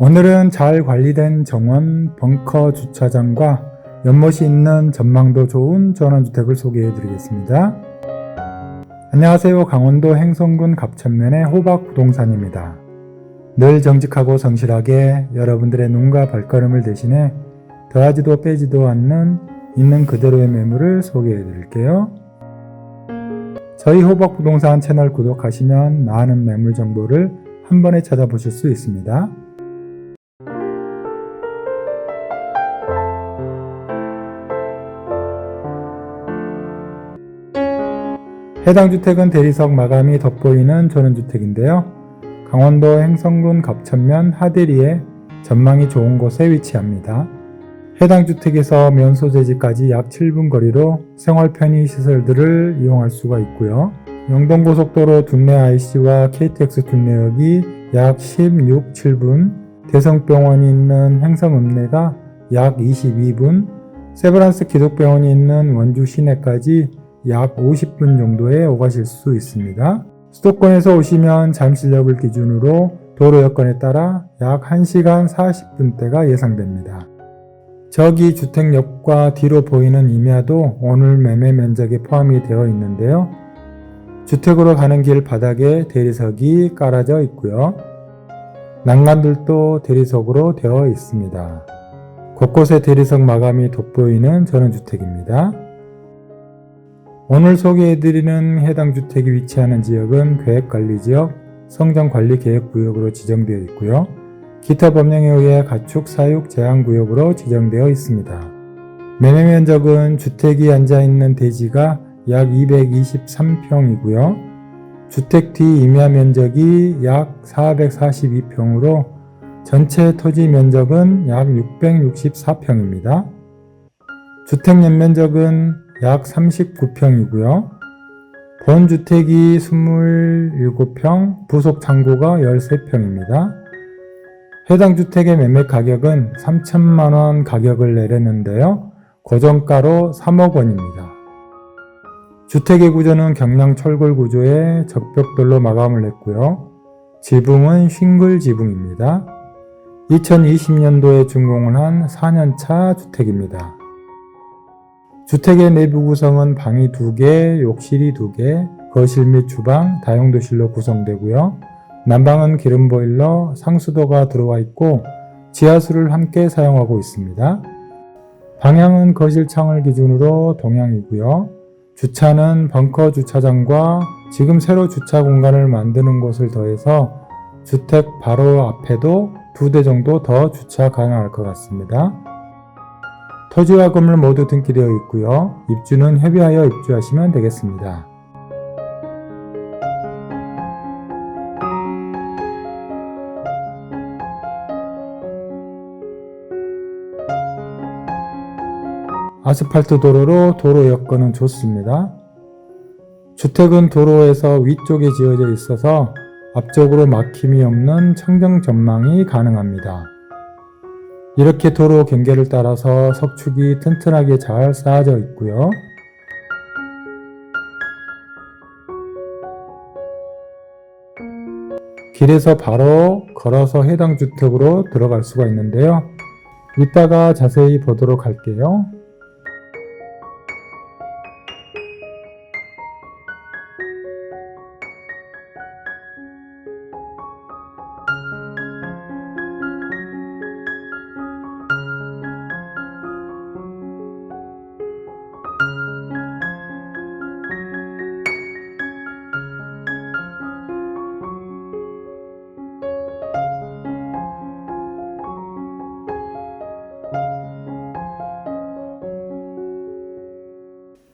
오늘은 잘 관리된 정원 벙커 주차장과 연못이 있는 전망도 좋은 전원주택을 소개해 드리겠습니다. 안녕하세요. 강원도 행성군 갑천면의 호박 부동산입니다. 늘 정직하고 성실하게 여러분들의 눈과 발걸음을 대신해 더하지도 빼지도 않는 있는 그대로의 매물을 소개해 드릴게요. 저희 호박 부동산 채널 구독하시면 많은 매물 정보를 한 번에 찾아보실 수 있습니다. 해당 주택은 대리석 마감이 돋보이는 전원주택인데요. 강원도 행성군 갑천면 하대리에 전망이 좋은 곳에 위치합니다. 해당 주택에서 면소재지까지 약 7분 거리로 생활 편의 시설들을 이용할 수가 있고요. 영동고속도로 둔내 IC와 KTX 둔내역이 약 16, 7분, 대성병원이 있는 행성읍내가 약 22분, 세브란스 기독병원이 있는 원주 시내까지 약 50분 정도에 오가실 수 있습니다. 수도권에서 오시면 잠실역을 기준으로 도로 여건에 따라 약 1시간 40분대가 예상됩니다. 저기 주택역과 뒤로 보이는 임야도 오늘 매매 면적에 포함이 되어 있는데요. 주택으로 가는 길 바닥에 대리석이 깔아져 있고요. 난간들도 대리석으로 되어 있습니다. 곳곳에 대리석 마감이 돋보이는 전원주택입니다. 오늘 소개해드리는 해당 주택이 위치하는 지역은 계획관리지역, 성장관리계획구역으로 지정되어 있고요. 기타 법령에 의해 가축 사육 제한구역으로 지정되어 있습니다. 매매 면적은 주택이 앉아있는 대지가 약 223평이고요. 주택 뒤 임야 면적이 약 442평으로 전체 토지 면적은 약 664평입니다. 주택 연면적은 약 39평이고요. 본 주택이 27평, 부속 창고가 13평입니다. 해당 주택의 매매 가격은 3천만원 가격을 내렸는데요. 고정가로 3억 원입니다. 주택의 구조는 경량 철골 구조의 적벽돌로 마감을 했고요. 지붕은 싱글 지붕입니다. 2020년도에 준공을 한 4년차 주택입니다. 주택의 내부 구성은 방이 2개, 욕실이 2개, 거실 및 주방, 다용도실로 구성되고요. 난방은 기름 보일러, 상수도가 들어와 있고 지하수를 함께 사용하고 있습니다. 방향은 거실 창을 기준으로 동향이고요. 주차는 벙커 주차장과 지금 새로 주차 공간을 만드는 곳을 더해서 주택 바로 앞에도 두 대 정도 더 주차 가능할 것 같습니다. 토지와 건물 모두 등기되어 있고요. 입주는 협의하여 입주하시면 되겠습니다. 아스팔트 도로로 도로 여건은 좋습니다. 주택은 도로에서 위쪽에 지어져 있어서 앞쪽으로 막힘이 없는 청정 전망이 가능합니다. 이렇게 도로 경계를 따라서 석축이 튼튼하게 잘 쌓아져 있고요. 길에서 바로 걸어서 해당 주택으로 들어갈 수가 있는데요. 이따가 자세히 보도록 할게요.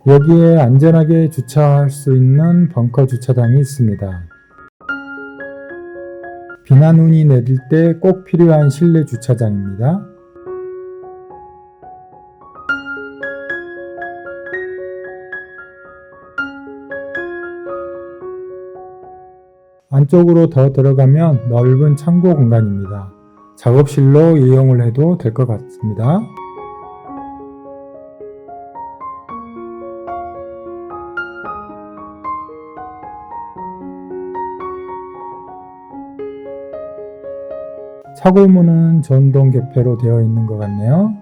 여기에 안전하게 주차할 수 있는 벙커 주차장이 있습니다. 비나 눈이 내릴 때 꼭 필요한 실내 주차장입니다. 안쪽으로 더 들어가면 넓은 창고 공간입니다. 작업실로 이용을 해도 될 것 같습니다. 차고문은 전동 개폐로 되어 있는 것 같네요.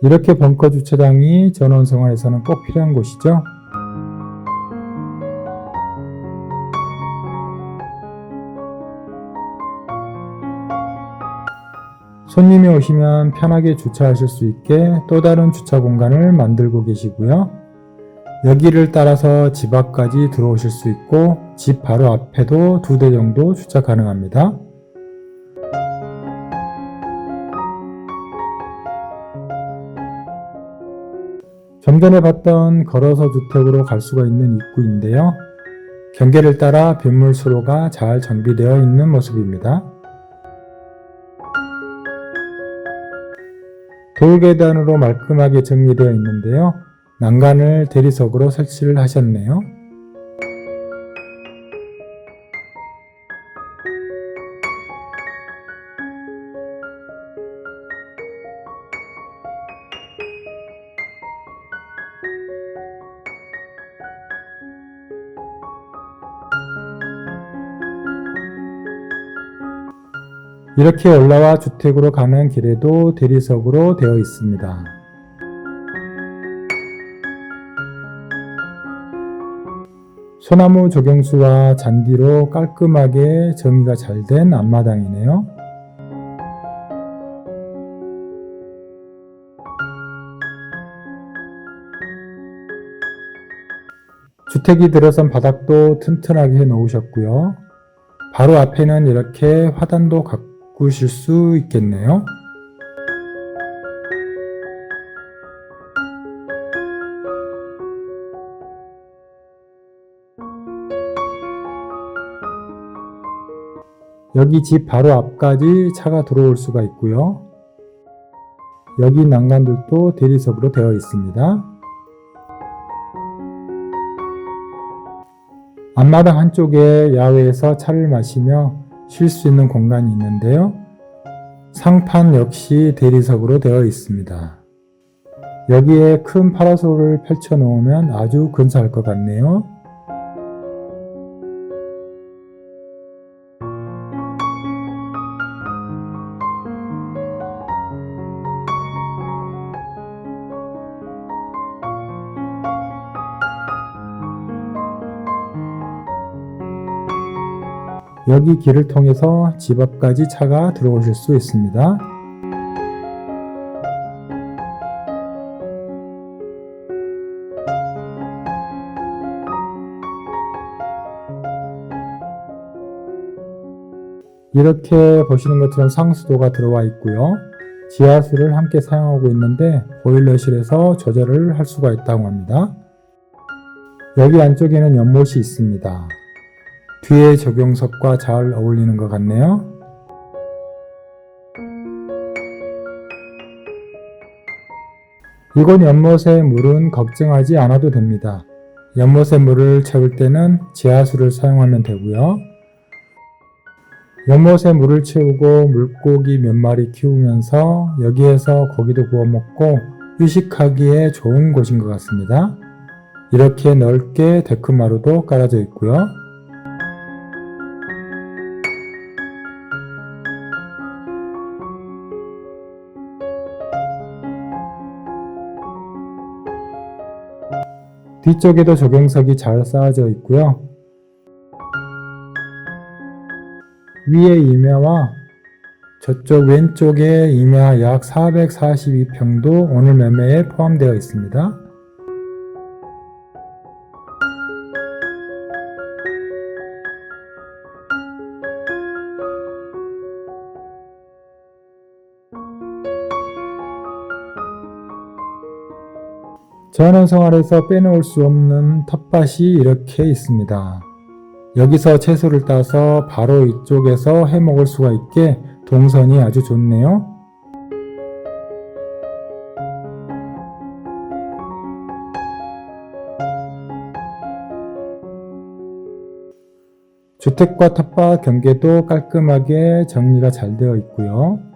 이렇게 벙커 주차장이 전원 생활에서는 꼭 필요한 곳이죠. 손님이 오시면 편하게 주차하실 수 있게 또 다른 주차 공간을 만들고 계시고요. 여기를 따라서 집 앞까지 들어오실 수 있고 집 바로 앞에도 두 대 정도 주차 가능합니다. 좀 전에 봤던 걸어서 주택으로 갈 수가 있는 입구인데요. 경계를 따라 빗물 수로가 잘 정비되어 있는 모습입니다. 돌계단으로 말끔하게 정리되어 있는데요. 난간을 대리석으로 설치를 하셨네요. 이렇게 올라와 주택으로 가는 길에도 대리석으로 되어 있습니다. 소나무 조경수와 잔디로 깔끔하게 정리가 잘 된 앞마당이네요. 주택이 들어선 바닥도 튼튼하게 해 놓으셨고요. 바로 앞에는 이렇게 화단도 가꾸실 수 있겠네요. 여기 집 바로 앞까지 차가 들어올 수가 있고요. 여기 난간들도 대리석으로 되어 있습니다. 앞마당 한쪽에 야외에서 차를 마시며 쉴 수 있는 공간이 있는데요. 상판 역시 대리석으로 되어 있습니다. 여기에 큰 파라솔을 펼쳐 놓으면 아주 근사할 것 같네요. 여기 길을 통해서 집 앞까지 차가 들어오실 수 있습니다. 이렇게 보시는 것처럼 상수도가 들어와 있고요. 지하수를 함께 사용하고 있는데 보일러실에서 조절을 할 수가 있다고 합니다. 여기 안쪽에는 연못이 있습니다. 뒤에 적용석과 잘 어울리는 것 같네요. 이곳 연못의 물은 걱정하지 않아도 됩니다. 연못의 물을 채울 때는 지하수를 사용하면 되고요. 연못에 물을 채우고 물고기 몇 마리 키우면서 여기에서 고기도 구워 먹고 휴식하기에 좋은 곳인 것 같습니다. 이렇게 넓게 데크마루도 깔아져 있고요. 뒤쪽에도 조경석이 잘 쌓아져 있고요. 위에 임야와 저쪽 왼쪽에 임야 약 442평도 오늘 매매에 포함되어 있습니다. 전원 생활에서 빼놓을 수 없는 텃밭이 이렇게 있습니다. 여기서 채소를 따서 바로 이쪽에서 해 먹을 수가 있게 동선이 아주 좋네요. 주택과 텃밭 경계도 깔끔하게 정리가 잘 되어 있고요.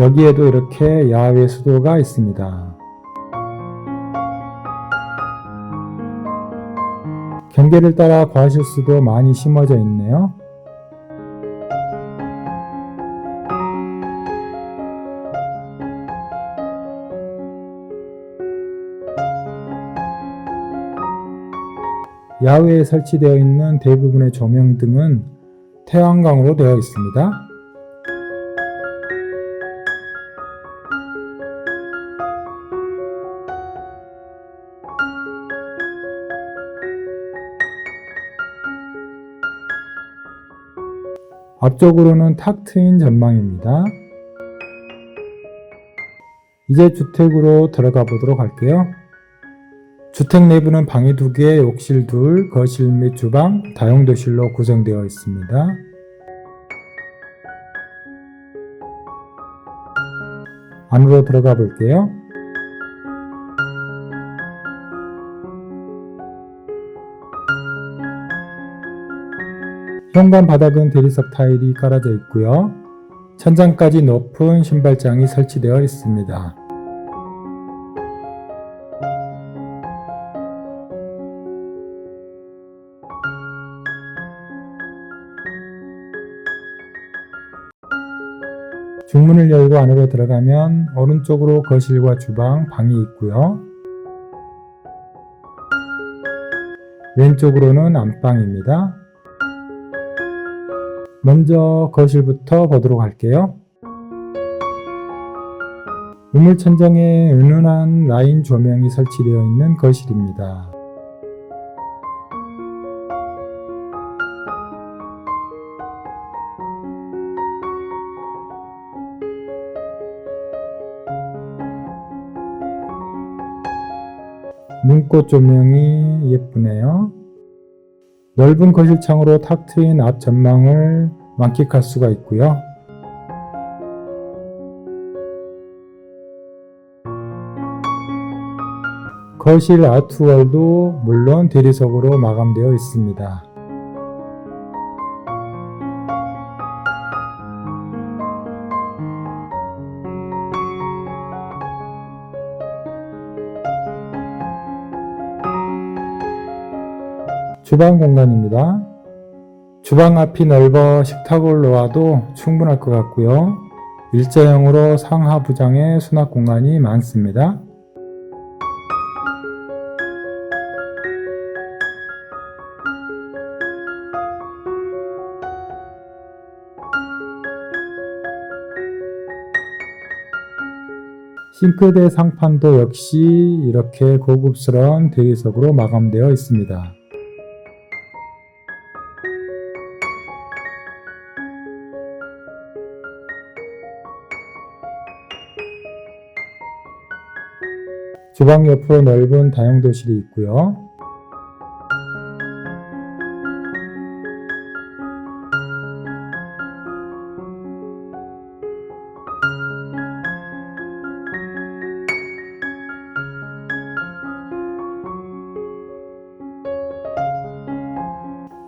여기에도 이렇게 야외 수도가 있습니다. 경계를 따라 과실수도 많이 심어져 있네요. 야외에 설치되어 있는 대부분의 조명등은 태양광으로 되어 있습니다. 앞쪽으로는 탁 트인 전망입니다. 이제 주택으로 들어가 보도록 할게요. 주택 내부는 방이 두 개, 욕실 둘, 거실 및 주방, 다용도실로 구성되어 있습니다. 안으로 들어가 볼게요. 현관 바닥은 대리석 타일이 깔아져 있고요. 천장까지 높은 신발장이 설치되어 있습니다. 중문을 열고 안으로 들어가면 오른쪽으로 거실과 주방, 방이 있고요. 왼쪽으로는 안방입니다. 먼저 거실부터 보도록 할게요. 우물 천장에 은은한 라인 조명이 설치되어 있는 거실입니다. 눈꽃 조명이 예쁘네요. 넓은 거실 창으로 탁 트인 앞 전망을 만끽할 수가 있고요. 거실 아트월도 물론 대리석으로 마감되어 있습니다. 주방 공간입니다. 주방 앞이 넓어 식탁을 놓아도 충분할 것 같고요. 일자형으로 상하부장에 수납 공간이 많습니다. 싱크대 상판도 역시 이렇게 고급스러운 대리석으로 마감되어 있습니다. 주방 옆으로 넓은 다용도실이 있고요.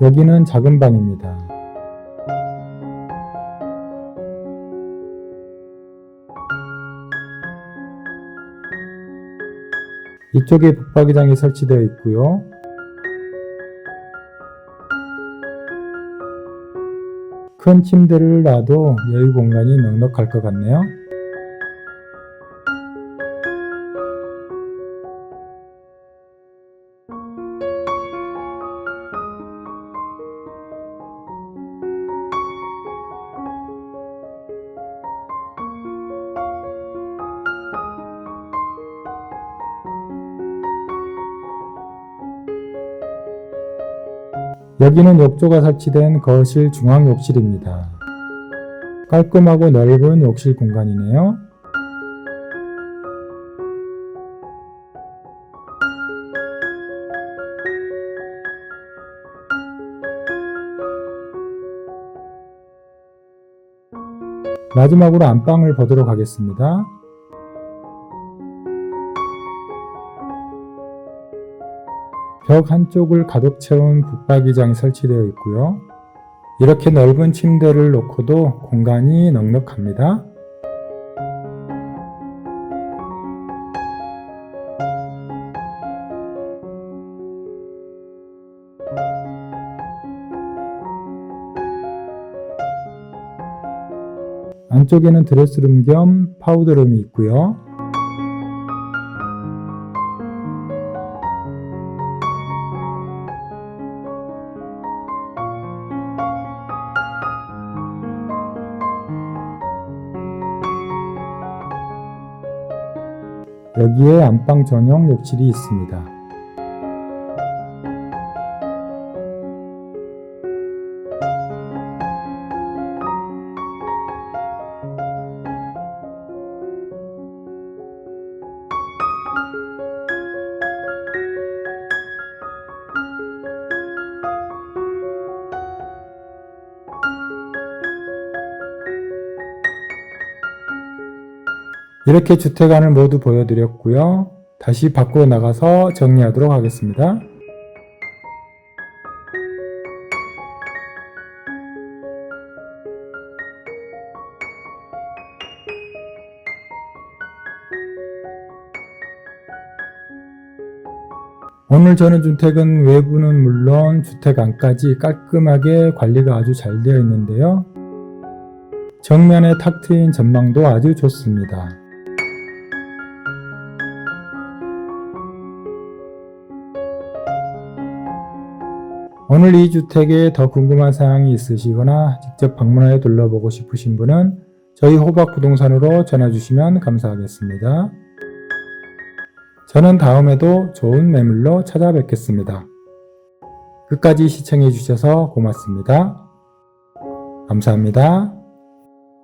여기는 작은 방입니다. 이쪽에 북박이장이 설치되어 있고요. 큰 침대를 놔도 여유 공간이 넉넉할 것 같네요. 여기는 욕조가 설치된 거실 중앙 욕실입니다. 깔끔하고 넓은 욕실 공간이네요. 마지막으로 안방을 보도록 하겠습니다. 벽 한쪽을 가득 채운 붙박이장이 설치되어 있고요. 이렇게 넓은 침대를 놓고도 공간이 넉넉합니다. 안쪽에는 드레스룸 겸 파우더룸이 있고요. 여기에 안방 전용 욕실이 있습니다. 이렇게 주택안을 모두 보여드렸고요. 다시 밖으로 나가서 정리하도록 하겠습니다. 오늘 저는 주택은 외부는 물론 주택 안까지 깔끔하게 관리가 아주 잘 되어 있는데요. 정면에 탁 트인 전망도 아주 좋습니다. 오늘 이 주택에 더 궁금한 사항이 있으시거나 직접 방문하여 둘러보고 싶으신 분은 저희 호박 부동산으로 전화 주시면 감사하겠습니다. 저는 다음에도 좋은 매물로 찾아뵙겠습니다. 끝까지 시청해 주셔서 고맙습니다. 감사합니다.